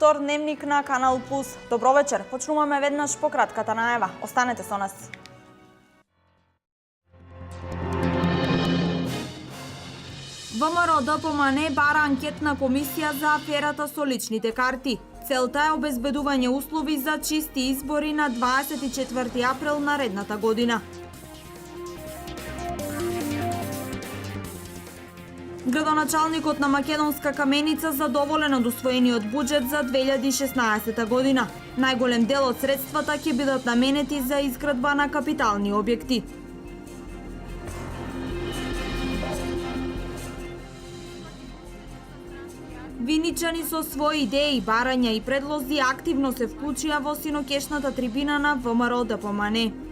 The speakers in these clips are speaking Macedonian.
втор дневник на Канал Плюс. Добро вечер. Почнуваме веднаш по кратката најава. Останете со нас. ВМРО ДПМН бара анкетна комисија за аферата со личните карти. Целта е обезбедување услови за чисти избори на 24 април наредната година. Градоначалникот на Македонска каменица задоволен од усвоениот буџет за 2016 година. Најголем дел од средствата ќе бидат наменети за изградба на капитални објекти. Виничани со своји идеи, барања и предлози активно се вклучија во синокешната трибина на ВМРО да ДПМН.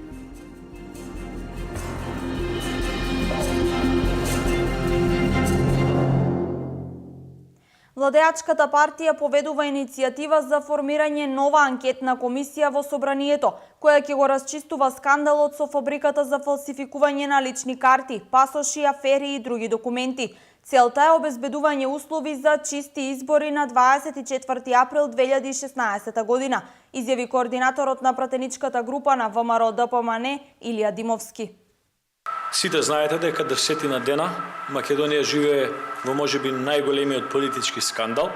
Владеачката партија поведува иницијатива за формирање нова анкетна комисија во собранието, која ќе го расчистува скандалот со фабриката за фалсификување на лични карти, пасоши, афери и други документи. Целта е обезбедување услови за чисти избори на 24 април 2016 година, изјави координаторот на пратеничката група на ВМРО ДПМН Илија Димовски. Сите знаете дека десетина дена Македонија живее во можеби најголемиот политички скандал,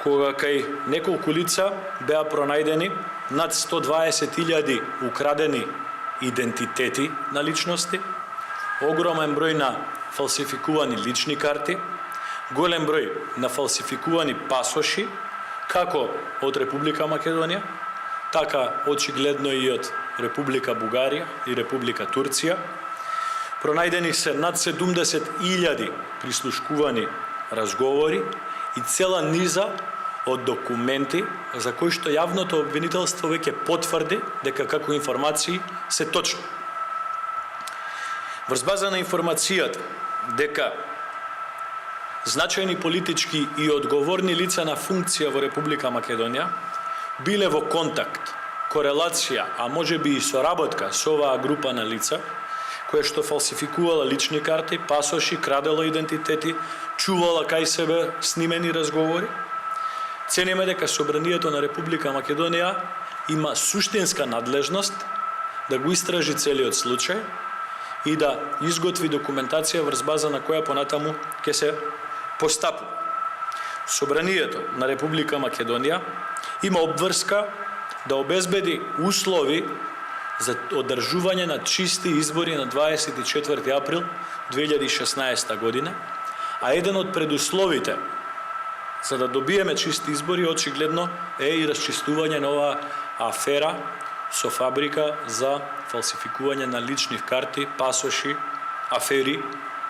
кога кај неколку лица беа пронајдени над 120.000 украдени идентитети на личности, огромен број на фалсификувани лични карти, голем број на фалсификувани пасоши, како од Република Македонија, така очигледно и од Република Бугарија и Република Турција. Пронајдени се над 70.000 прислушкувани разговори и цела низа од документи за кои што јавното обвинителство веќе потврди дека како информации се точни. Врз база на информацијата дека значајни политички и одговорни лица на функција во Република Македонија биле во контакт корелација, а може би и соработка со оваа група на лица, која што фалсификувала лични карти, пасоши, крадела идентитети, чувала кај себе снимени разговори. Цениме дека Собранието на Република Македонија има суштинска надлежност да го истражи целиот случај и да изготви документација врз база на која понатаму ќе се постапува. Собранието на Република Македонија има обврска да обезбеди услови за одржување на чисти избори на 24 април 2016 година, а еден од предусловите за да добиеме чисти избори очигледно е и расчистување на оваа афера со фабрика за фалсификување на лични карти, пасоши, афери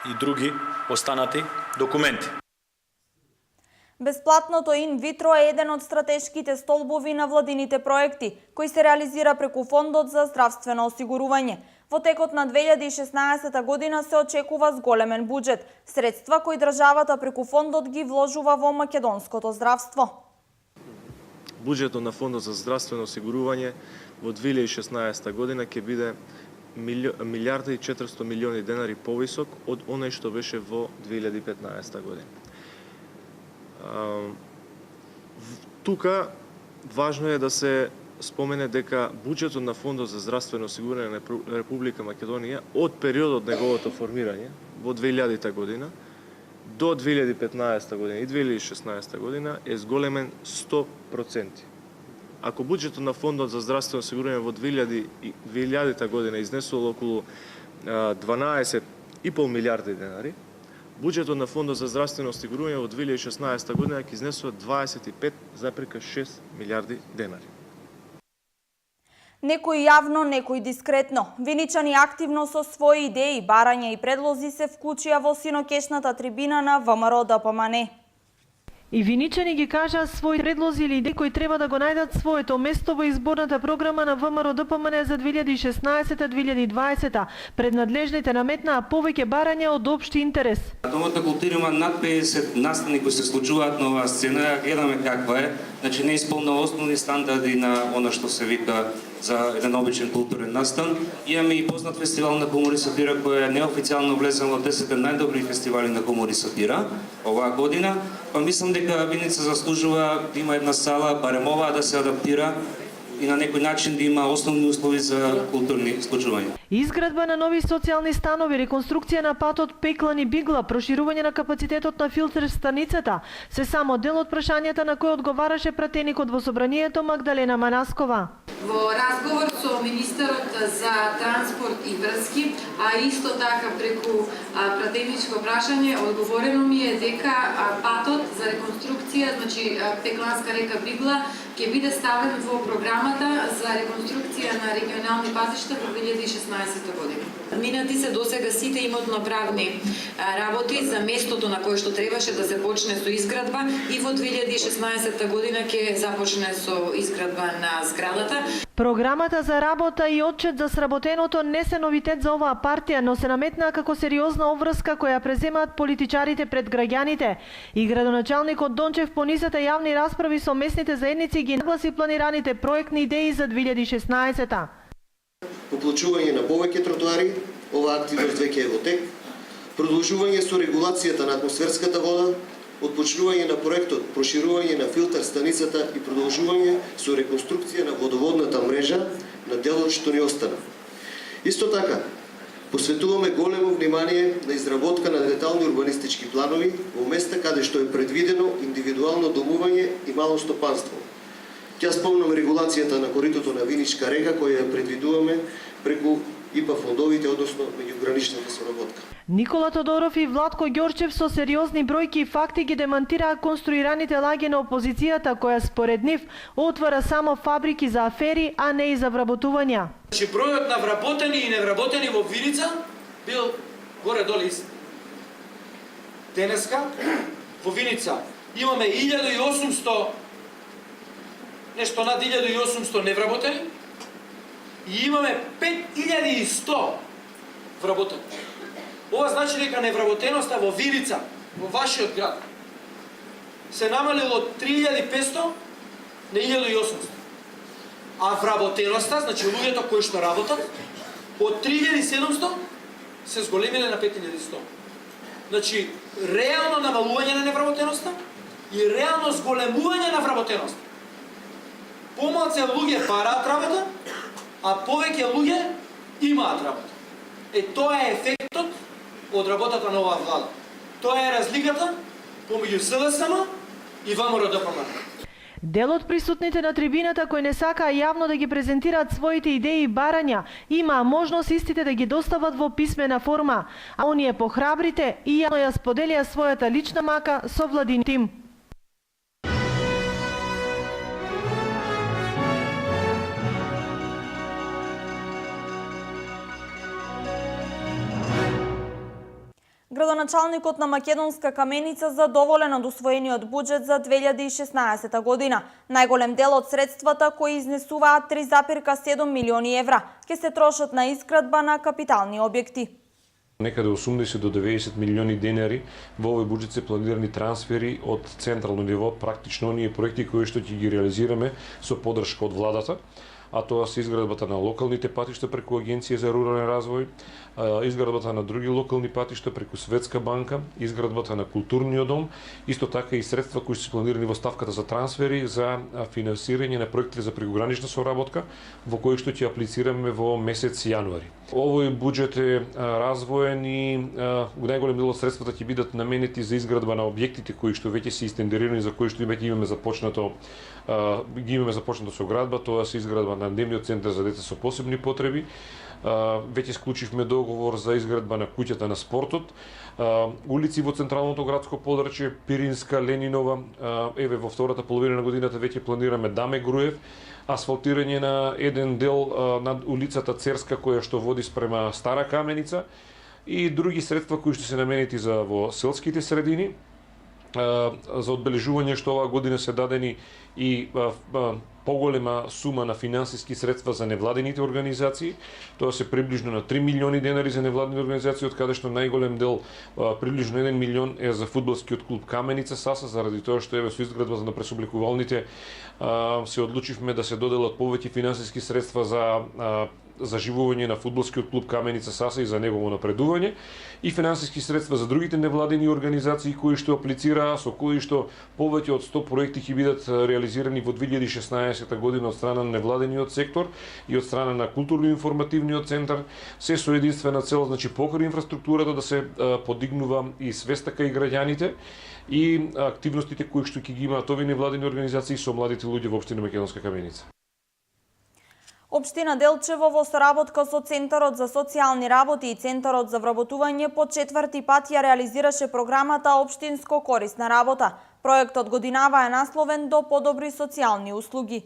и други останати документи. Бесплатното инвитро е еден од стратешките столбови на владините проекти, кои се реализира преку Фондот за здравствено осигурување. Во текот на 2016 година се очекува зголемен буџет, средства кои државата преку фондот ги вложува во македонското здравство. Буџетот на Фондот за здравствено осигурување во 2016 година ќе биде милиарда и 400 милиони денари повисок од оној што беше во 2015 година. Тука важно е да се спомене дека буџетот на Фондот за здравствено осигурање на Република Македонија од периодот неговото формирање во 2000 година до 2015 година и 2016 година е зголемен 100%. Ако буџетот на Фондот за здравствено осигурање во 2000, 2000 година изнесувал околу 12,5 милиарди денари, Буџетот на Фондот за здравствено осигурување во 2016 година ќе изнесува 25,6 милиарди денари. Некој јавно, некој дискретно. Виничани активно со своји идеи, барања и предлози се вклучија во синокешната трибина на ВМРО да ДПМН. И виничани ги кажаа своји предлози или идеи кои треба да го најдат своето место во изборната програма на ВМРО ДПМН за 2016-2020. Пред надлежните наметнаа повеќе барања од општи интерес. Домот на култура има над 50 настани кои се случуваат на оваа сцена, гледаме каква е. Значи не исполна основни стандарди на она што се вика за еден обичен културен настан. Имаме и познат фестивал на Хумори Сатира кој е неофицијално влезен во 10 најдобри фестивали на Хумори Сатира оваа година. Па мислам дека Виница заслужува да има една сала, барем оваа да се адаптира и на некој начин да има основни услови за културни случувања. Изградба на нови социјални станови, реконструкција на патот Пеклани Бигла, проширување на капацитетот на филтер станицата, се само дел од прашањата на кои одговараше пратеникот во собранието Магдалена Манаскова. Во разговор со министерот за транспорт и врски, а исто така преку пратеничко прашање, одговорено ми е дека патот за реконструкција, значи Пекланска река Бигла, ќе биде ставен во програмата за реконструкција на регионални пазишта во 2016 година. Минати се досега сите имотноправни работи за местото на кое што требаше да се почне со изградба и во 2016 година ќе започне со изградба на зградата. Програмата за работа и отчет за сработеното не се новитет за оваа партија, но се наметна како сериозна обврска која преземаат политичарите пред граѓаните. И градоначалникот Дончев понисата јавни расправи со местните заедници ги нагласи планираните проектни идеи за 2016-та. Поплачување на повеќе тротуари, оваа активност веќе е во тек, продолжување со регулацијата на атмосферската вода, отпочнување на проектот проширување на филтер станицата и продолжување со реконструкција на водоводната мрежа на делот што ни остана. Исто така, посветуваме големо внимание на изработка на детални урбанистички планови во места каде што е предвидено индивидуално домување и мало стопанство. Ќе спомнам регулацијата на коритото на Виничка река која ја предвидуваме преку ИПА фондовите, односно меѓуграничната соработка. Никола Тодоров и Владко Ѓорчев со сериозни бројки и факти ги демантираа конструираните лаги на опозицијата која според нив отвара само фабрики за афери, а не и за вработувања. Значи бројот на вработени и невработени во Виница бил горе-долу ист. Денеска во Виница имаме 1800 нешто над 1800 невработени и имаме 5100 вработени. Ова значи дека невработеноста во Вилица, во вашиот град, се намалило од 3500 на 1800. А вработеноста, значи луѓето кои што работат, од 3700 се зголемиле на 5100. Значи, реално намалување на невработеноста и реално зголемување на вработеноста. Помалце луѓе бараат работа, а повеќе луѓе имаат работа. Е, тоа е ефектот од работата на оваа влада. Тоа е разликата помеѓу СДСМ и ВМРО да ДПМН. Дел од присутните на трибината кои не сакаа јавно да ги презентираат своите идеи и барања, имаа можност истите да ги достават во писмена форма, а оние похрабрите и јавно ја споделија својата лична мака со владин тим. Градоначалникот на Македонска каменица задоволен од усвоениот буџет за 2016 година. Најголем дел од средствата кои изнесуваат 3,7 милиони евра ќе се трошат на изградба на капитални објекти. Некаде 80 до 90 милиони денари во овој буџет се планирани трансфери од централно ниво, практично оние проекти кои што ќе ги реализираме со поддршка од владата а тоа се изградбата на локалните патишта преку Агенција за рурален развој, изградбата на други локални патишта преку Светска банка, изградбата на културниот дом, исто така и средства кои се планирани во ставката за трансфери за финансирање на проекти за прекогранична соработка, во кои што ќе аплицираме во месец јануари. Овој буџет е развоен и најголем дел од средствата ќе бидат наменети за изградба на објектите кои што веќе се истендерирани, за кои што веќе имаме започнато ги имаме започнато со градба, тоа се изградба на дневниот центар за деца со посебни потреби. Веќе склучивме договор за изградба на куќата на спортот. Улици во централното градско подрачје, Пиринска, Ленинова, еве во втората половина на годината веќе планираме Даме Груев, асфалтирање на еден дел над улицата Церска која што води спрема Стара Каменица и други средства кои што се наменети за во селските средини за одбележување што оваа година се дадени и поголема сума на финансиски средства за невладините организации. Тоа се приближно на 3 милиони денари за невладини организации, од каде што најголем дел, приближно 1 милион е за фудбалскиот клуб Каменица Саса, заради тоа што еве со изградба на пресубликувалните се одлучивме да се доделат повеќе финансиски средства за заживување на фудбалскиот клуб Каменица Саса и за негово напредување и финансиски средства за другите невладени организации кои што аплицираа со кои што повеќе од 100 проекти ќе бидат реализирани во 2016 година од страна на невладениот сектор и од страна на културно-информативниот центар, се со единствена цел, значи покрај инфраструктурата да се подигнува и свеста кај граѓаните и активностите кои што ќе ги имаат овие невладени организации со младите луѓе во општина Македонска Каменица. Општина Делчево во соработка со Центарот за социјални работи и Центарот за вработување по четврти пат ја реализираше програмата Општинско корисна работа. Проектот годинава е насловен до подобри социјални услуги.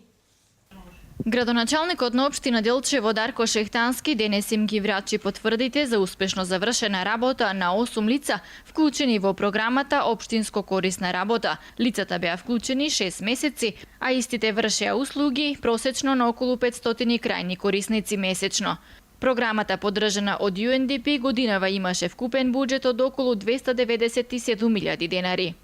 Градоначалникот на општина Делчево Дарко Шехтански денес им ги врачи потврдите за успешно завршена работа на 8 лица вклучени во програмата Општинско корисна работа. Лицата беа вклучени 6 месеци, а истите вршеа услуги просечно на околу 500 крајни корисници месечно. Програмата поддржана од UNDP годинава имаше вкупен буџет од околу 297.000 денари.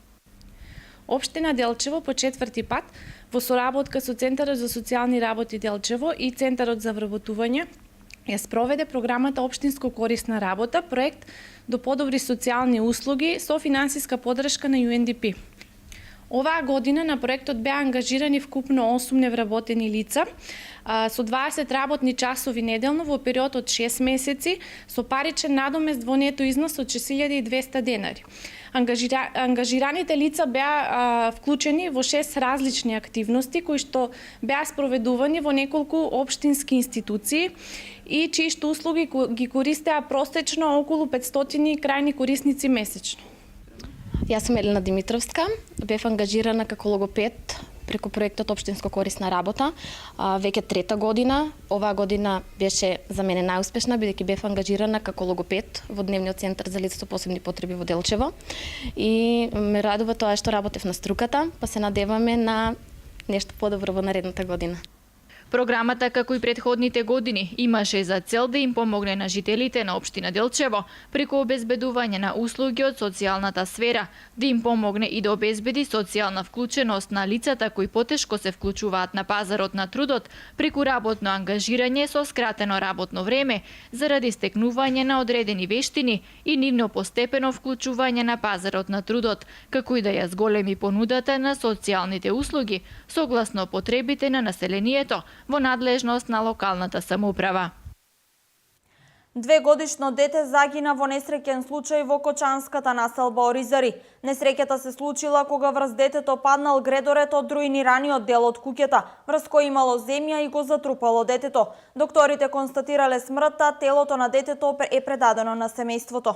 Општина Делчево по четврти пат во соработка со Центарот за социјални работи Делчево и Центарот за вработување ја спроведе програмата Општинско корисна работа, проект до подобри социјални услуги со финансиска поддршка на UNDP. Оваа година на проектот беа ангажирани вкупно 8 невработени лица со 20 работни часови неделно во период од 6 месеци со паричен надомест во нето износ од 6200 денари. Ангажира, ангажираните лица беа а, вклучени во 6 различни активности кои што беа спроведувани во неколку општински институции и чии што услуги ги користеа простечно околу 500 крајни корисници месечно. Јас сум Елена Димитровска, бев ангажирана како логопед преку проектот Обштинско корисна работа. Веќе трета година, оваа година беше за мене најуспешна, бидејќи бев ангажирана како логопед во Дневниот центар за лица со посебни потреби во Делчево. И ме радува тоа што работев на струката, па се надеваме на нешто подобро во наредната година. Програмата, како и предходните години, имаше за цел да им помогне на жителите на општина Делчево преку обезбедување на услуги од социјалната сфера, да им помогне и да обезбеди социјална вклученост на лицата кои потешко се вклучуваат на пазарот на трудот преку работно ангажирање со скратено работно време заради стекнување на одредени вештини и нивно постепено вклучување на пазарот на трудот, како и да ја зголеми понудата на социјалните услуги согласно потребите на населението во надлежност на локалната самоуправа. Две годишно дете загина во несреќен случај во Кочанската населба Оризари. Несреќата се случила кога врз детето паднал гредорет од руинираниот дел од куќата, врз кој имало земја и го затрупало детето. Докторите констатирале смртта, телото на детето е предадено на семејството.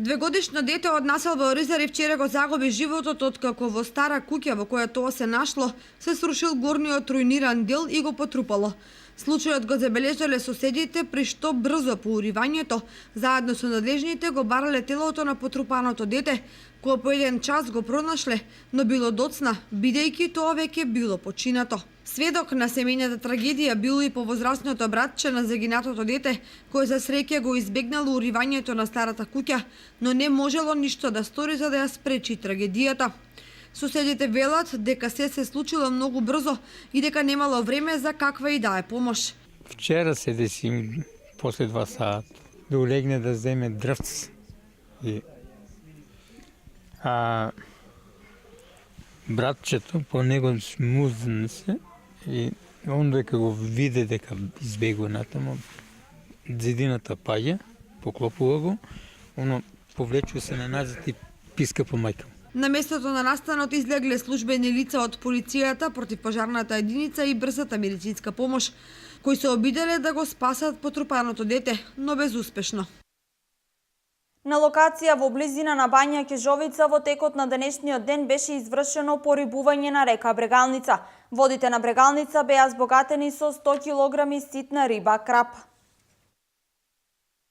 Двегодишно дете од населба Оризари вчера го загуби животот откако во стара куќа во која тоа се нашло се срушил горниот руиниран дел и го потрупало. Случајот го забележале соседите, при што брзо по уривањето, заедно со надлежните го барале телото на потрупаното дете, кое по еден час го пронашле, но било доцна, бидејќи тоа веќе било починато. Сведок на семејната трагедија било и повозрастното братче на загинатото дете, кој за среќа го избегнало уривањето на старата куќа, но не можело ништо да стори за да ја спречи трагедијата. Соседите велат дека се се случило многу брзо и дека немало време за каква и да е помош. Вчера се деси после два саат да улегне да земе дрвц. И, а братчето по него смузна се и он дека го виде дека избегува натаму, зидината паѓа, поклопува го, оно повлечува се на назад и писка по мајка му. На местото на настанот излегле службени лица од полицијата, противпожарната единица и брзата медицинска помош, кои се обиделе да го спасат потрупаното дете, но безуспешно. На локација во близина на Бања Кежовица во текот на денешниот ден беше извршено порибување на река Брегалница. Водите на Брегалница беа збогатени со 100 кг ситна риба крап.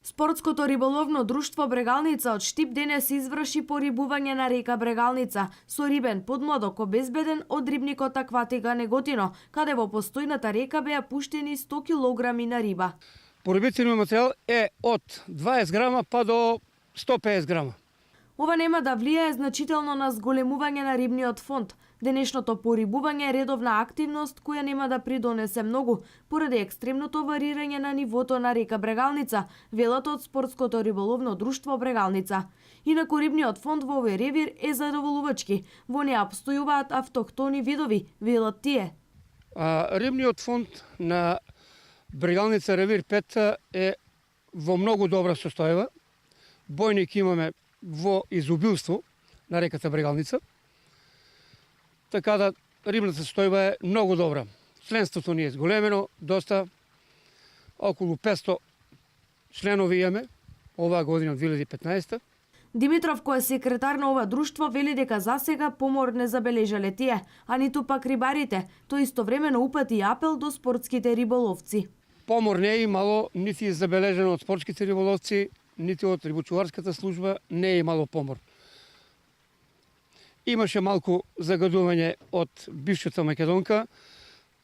Спортското риболовно друштво Брегалница од Штип денес изврши порибување на река Брегалница со рибен подмладок обезбеден од рибникот Акватика Неготино, каде во постојната река беа пуштени 100 килограми на риба. Порибителниот материјал е од 20 грама па до 150 грама. Ова нема да влијае значително на зголемување на рибниот фонд. Денешното порибување е редовна активност која нема да придонесе многу поради екстремното варирање на нивото на река Брегалница, велат од спортското риболовно друштво Брегалница. Инаку рибниот фонд во овој ревир е задоволувачки. Во неа обстојуваат автохтони видови, велат тие. А, рибниот фонд на Брегалница Ревир 5 е во многу добра состојба. Бојник имаме во изобилство на реката Брегалница. Така да рибната состојба е многу добра. Членството ни е зголемено, доста, околу 500 членови имаме оваа година 2015 Димитров, кој е секретар на ова друштво, вели дека за сега помор не забележале тие, а ниту пак рибарите. Тој истовремено упати и апел до спортските риболовци. Помор не е имало, нити е забележено од спортските риболовци, нити од рибочуварската служба, не е имало помор. Имаше малку загадување од бившата Македонка.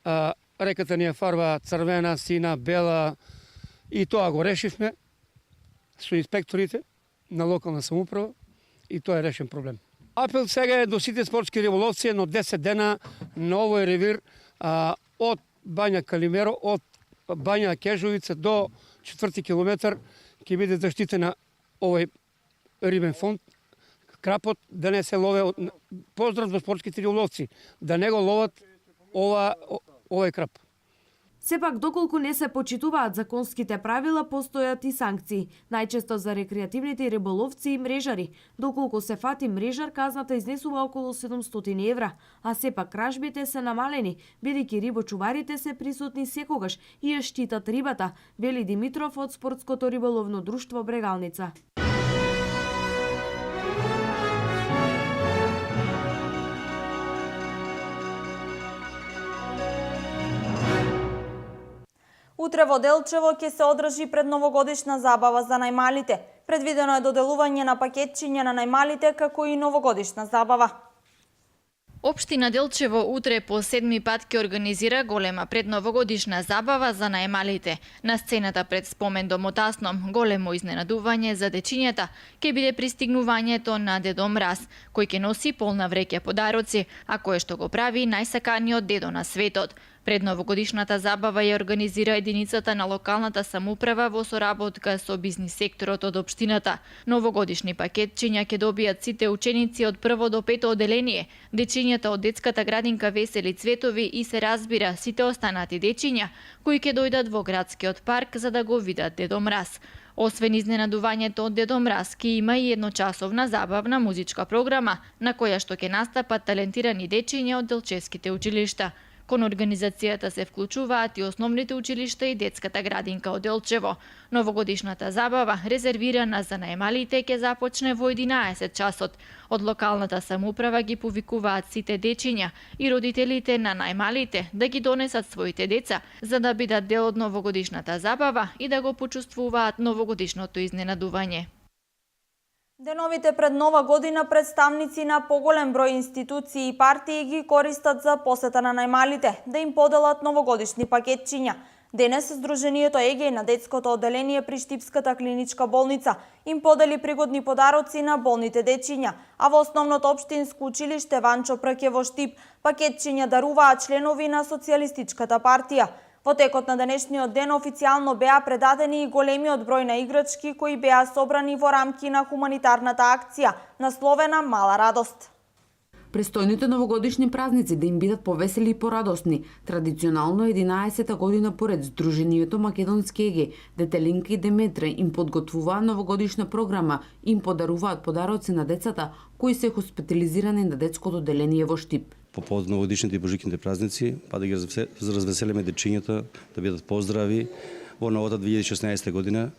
А, реката ни е фарба црвена, сина, бела и тоа го решивме со инспекторите на локална самоуправа и тоа е решен проблем. Апел сега е до сите спортски риболовци но 10 дена на овој ревир а, од Бања Калимеро, од Бања Кежовица до четврти километар ќе биде заштитена овој рибен фонд. Крапот да не се лове од... поздрав до спортските риболовци, да не го ловат ова о- овој крап. Сепак, доколку не се почитуваат законските правила, постојат и санкции, најчесто за рекреативните риболовци и мрежари. Доколку се фати мрежар, казната изнесува околу 700 евра, а сепак кражбите се намалени, бидејќи рибочуварите се присутни секогаш и ја штитат рибата, вели Димитров од Спортското риболовно друштво Брегалница. Утре во Делчево ќе се одржи предновогодишна забава за најмалите. Предвидено е доделување на пакетчиња на најмалите како и новогодишна забава. Општина Делчево утре по седми пат ќе организира голема предновогодишна забава за најмалите. На сцената пред спомен домотасном големо изненадување за дечињата ќе биде пристигнувањето на Дедо Мраз, кој ќе носи полна вреќа подароци, а кое што го прави најсаканиот дедо на светот. Пред новогодишната забава ја организира единицата на локалната самоуправа во соработка со бизнис секторот од општината. Новогодишни пакетчиња ќе добијат сите ученици од прво до пето оделение, дечињата од детската градинка Весели Цветови и се разбира сите останати дечиња кои ќе дојдат во градскиот парк за да го видат Дедо Мраз. Освен изненадувањето од Дедо Мраз, ке има и едночасовна забавна музичка програма, на која што ќе настапат талентирани дечиња од делческите училишта. Кон организацијата се вклучуваат и основните училишта и детската градинка од Елчево. Новогодишната забава, резервирана за најмалите, ќе започне во 11 часот. Од локалната самоуправа ги повикуваат сите дечиња и родителите на најмалите да ги донесат своите деца, за да бидат дел од новогодишната забава и да го почувствуваат новогодишното изненадување. Деновите пред нова година представници на поголем број институции и партии ги користат за посета на најмалите, да им поделат новогодишни пакетчиња. Денес Сдруженијето Егеј на детското оделение при Штипската клиничка болница им подели пригодни подароци на болните дечиња, а во основното општинско училиште Ванчо Прке во Штип пакетчиња даруваат членови на Социјалистичката партија. Во текот на денешниот ден официјално беа предадени и големиот број на играчки кои беа собрани во рамки на хуманитарната акција, насловена Мала радост. Престојните новогодишни празници да им бидат повесели и порадосни. Традиционално 11-та година поред Сдруженијето Македонски еге, Детелинка и Деметра им подготвуваа новогодишна програма, им подаруваат подароци на децата кои се хоспитализирани на детското деление во Штип по повод новогодишните и божикните празници, па да ги развесе- развеселиме дечињата, да бидат поздрави. Во новата 2016 година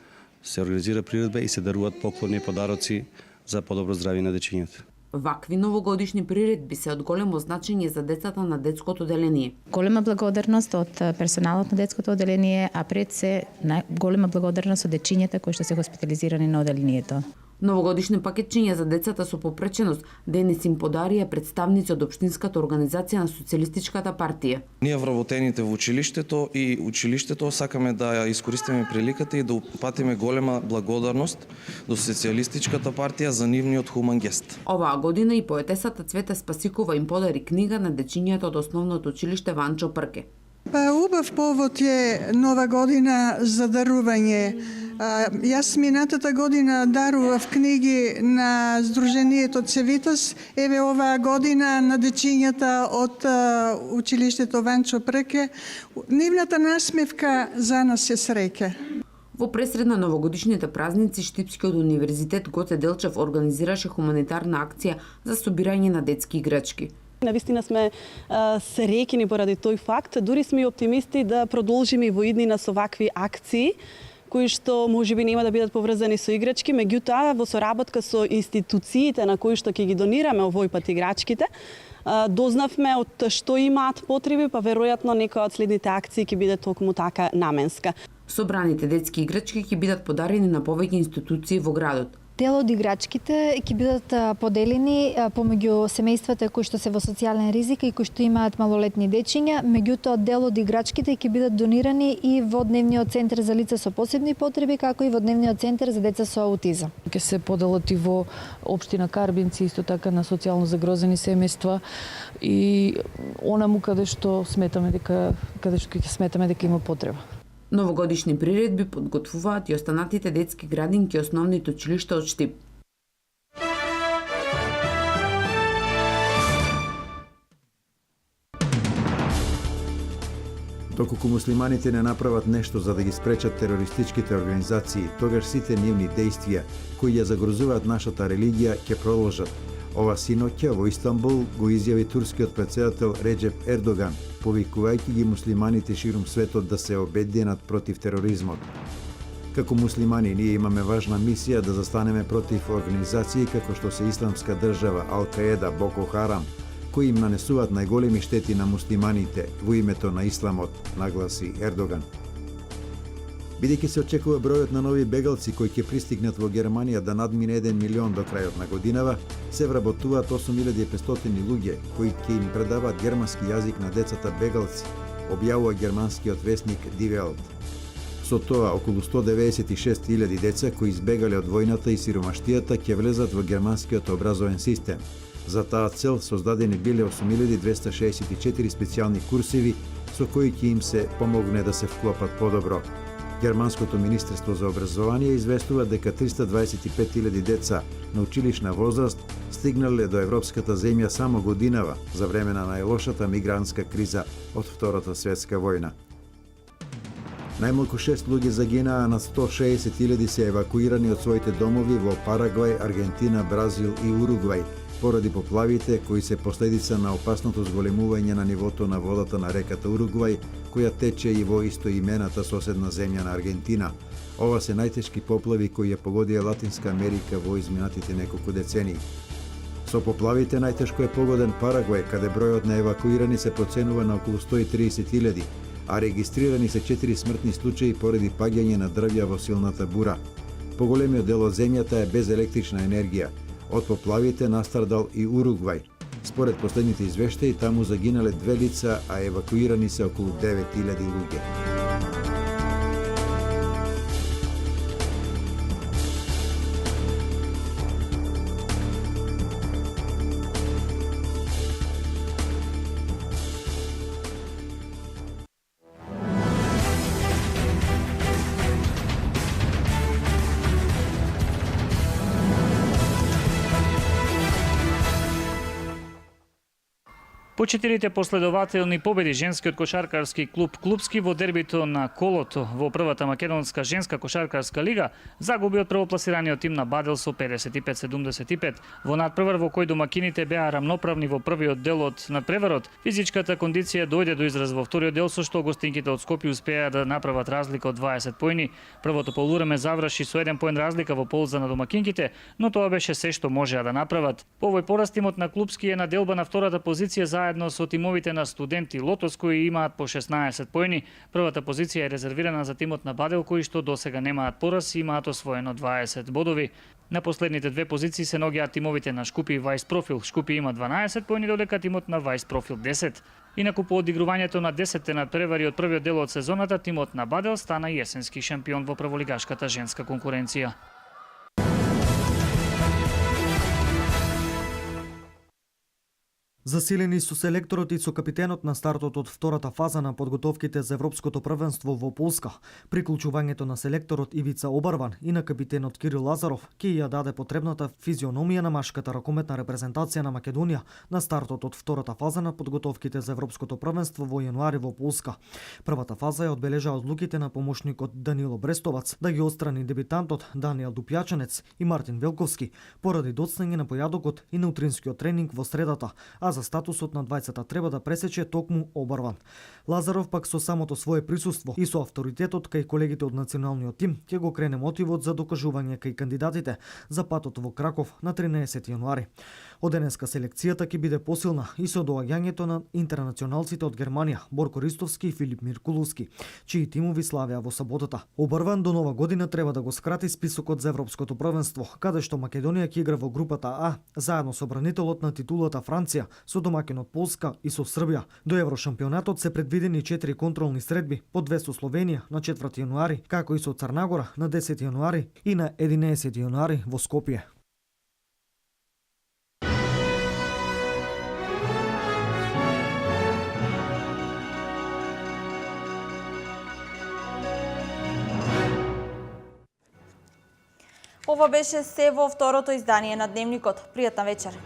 се организира приредба и се даруваат поклони и подароци за подобро здравје на дечињата. Вакви новогодишни приредби се од големо значење за децата на детското одделение. Голема благодарност од персоналот на детското одделение, а пред се голема благодарност од дечињата кои што се хоспитализирани на одделението. Новогодишни пакетчиња за децата со попреченост денес им подарија представници од Обштинската организација на Социјалистичката партија. Ние вработените во училиштето и училиштето сакаме да ја искористиме приликата и да упатиме голема благодарност до Социјалистичката партија за нивниот хуман гест. Оваа година и поетесата Цвета Спасикова им подари книга на дечињата од основното училиште Ванчо Прке. Па убав повод е нова година за дарување. А, јас минатата година дарував книги на Сдруженијето Цевитас, еве оваа година на дечињата од училиштето Ванчо Преке. Нивната насмевка за нас е среќа. Во пресред на новогодишните празници, Штипскиот универзитет Гоце Делчев организираше хуманитарна акција за собирање на детски играчки. Навистина сме среќени поради тој факт, дури сме и оптимисти да продолжиме и во иднина со вакви акции кои што можеби нема да бидат поврзани со играчки, меѓутоа во соработка со институциите на кои што ќе ги донираме овој пат играчките, дознавме од што имаат потреби, па веројатно некоја од следните акции ќе биде токму така наменска. Собраните детски играчки ќе бидат подарени на повеќе институции во градот. Дел од играчките ќе бидат поделени помеѓу семејствата кои што се во социјален ризик и кои што имаат малолетни дечиња, меѓутоа дел од играчките ќе бидат донирани и во дневниот центар за лица со посебни потреби, како и во дневниот центар за деца со аутизам. Ќе се поделат и во општина Карбинци, исто така на социјално загрозени семејства и онаму каде што сметаме дека каде што ќе сметаме дека има потреба. Новогодишни приредби подготвуваат и останатите детски градинки и основните училишта од Штип. Доколку муслиманите не направат нешто за да ги спречат терористичките организации, тогаш сите нивни действија кои ја загрозуваат нашата религија ќе продолжат. Ова синоќа во Истанбул го изјави турскиот председател Реджеп Ердоган, повикувајќи ги муслиманите ширум светот да се обединат против тероризмот. Како муслимани ние имаме важна мисија да застанеме против организации како што се Исламска држава, Ал-Каеда, Боко Харам, кои им нанесуваат најголеми штети на муслиманите во името на исламот, нагласи Ердоган. Бидејќи се очекува бројот на нови бегалци кои ќе пристигнат во Германија да надмине 1 милион до крајот на годинава, се вработуваат 8500 луѓе кои ќе им предаваат германски јазик на децата бегалци, објавува германскиот вестник Die Welt. Со тоа, околу 196.000 деца кои избегале од војната и сиромаштијата ќе влезат во германскиот образовен систем. За таа цел создадени биле 8264 специјални курсиви со кои ќе им се помогне да се вклопат подобро Германското министерство за образование известува дека 325.000 деца на училишна возраст стигнале до европската земја само годинава за време на најлошата мигрантска криза од Втората светска војна. Најмалку 6 луѓе загинаа, на 160.000 се евакуирани од своите домови во Парагвај, Аргентина, Бразил и Уругвај, поради поплавите кои се последица на опасното зголемување на нивото на водата на реката Уругвај, која тече и во истоимената соседна земја на Аргентина. Ова се најтешки поплави кои ја погодија Латинска Америка во изминатите неколку децении. Со поплавите најтешко е погоден Парагвај, каде бројот на евакуирани се проценува на околу 130.000, а регистрирани се 4 смртни случаи поради паѓање на дрвја во силната бура. Поголемиот дел од земјата е без електрична енергија, Од поплавите настрадал и Уругвај. Според последните извештаи, таму загинале две лица, а евакуирани се околу 9000 луѓе. По четирите последователни победи женскиот кошаркарски клуб Клубски во дербито на Колото во првата македонска женска кошаркарска лига загуби од првопласираниот тим на Бадел со 55-75. Во надпревар во кој домакините беа рамноправни во првиот дел од надпреварот, физичката кондиција дојде до израз во вториот дел со што гостинките од Скопје успеа да направат разлика од 20 поени. Првото полувреме заврши со еден поен разлика во полза на домакинките, но тоа беше се што можеа да направат. По овој пораз тимот на Клубски е на делба на втората позиција заедно со тимовите на студенти Лотос кои имаат по 16 поени. Првата позиција е резервирана за тимот на Бадел кои што досега немаат пораз и имаат освоено 20 бодови. На последните две позиции се наоѓаат тимовите на Шкупи и Вајс Профил. Шкупи има 12 поени додека тимот на Вајс Профил 10. Инаку по одигрувањето на 10 надпревари од првиот дел од сезоната, тимот на Бадел стана јесенски шампион во прволигашката женска конкуренција. Засилени со селекторот и со капитенот на стартот од втората фаза на подготовките за Европското првенство во Полска, приклучувањето на селекторот Ивица Обарван и на капитенот Кирил Лазаров ќе ја даде потребната физиономија на машката ракометна репрезентација на Македонија на стартот од втората фаза на подготовките за Европското првенство во јануари во Полска. Првата фаза ја одбележа одлуките на помошникот Данило Брестовац да ги отстрани дебитантот Даниел Дупјаченец и Мартин Велковски поради доцнење на појадокот и неутринскиот тренинг во средата, а за статусот на двајцата треба да пресече токму Обарван. Лазаров пак со самото свое присуство и со авторитетот кај колегите од националниот тим ќе го крене мотивот за докажување кај кандидатите за патот во Краков на 13 јануари. Од денеска селекцијата ќе биде посилна и со доаѓањето на интернационалците од Германија, Борко Ристовски и Филип Миркуловски, чии тимови славеа во саботата. Обрван до нова година треба да го скрати списокот за Европското првенство, каде што Македонија ќе игра во групата А, заедно со бранителот на титулата Франција, со домакинот Полска и со Србија. До Еврошампионатот се предвидени 4 контролни средби, по две со Словенија на 4 јануари, како и со Црнагора на 10 јануари и на 11 јануари во Скопје. Ова беше се во второто издание на Дневникот. Пријатна вечер.